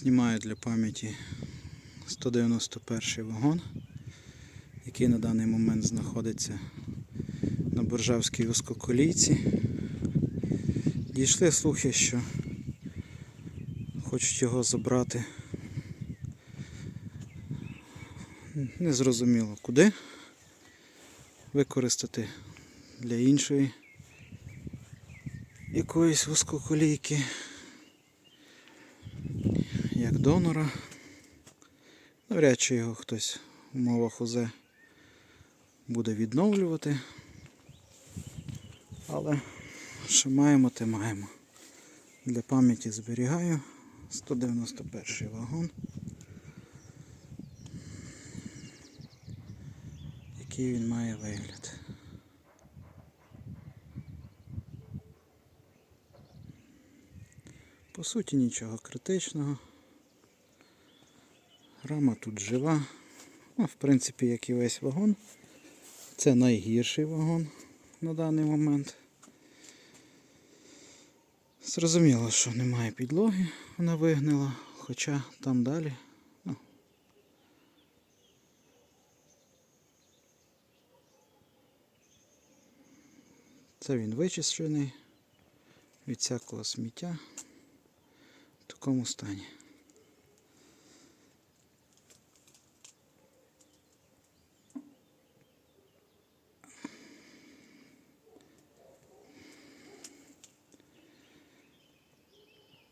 Знімаю для пам'яті 191 вагон, який на даний момент знаходиться на Боржавській вузькоколійці. Дійшли слухи, що хочуть його забрати. Незрозуміло куди. Використати для іншої якоїсь вузькоколійки як донора. Навряд чи його хтось в умовах УЗ буде відновлювати. Але що маємо, те маємо. Для пам'яті зберігаю 191 вагон. Який він має вигляд. По суті нічого критичного. Рама тут жива. Ну, в принципі, як і весь вагон. Це найгірший вагон на даний момент. Зрозуміло, що немає підлоги, вона вигнила, хоча там далі. Ну, це він вичищений від всякого сміття в такому стані.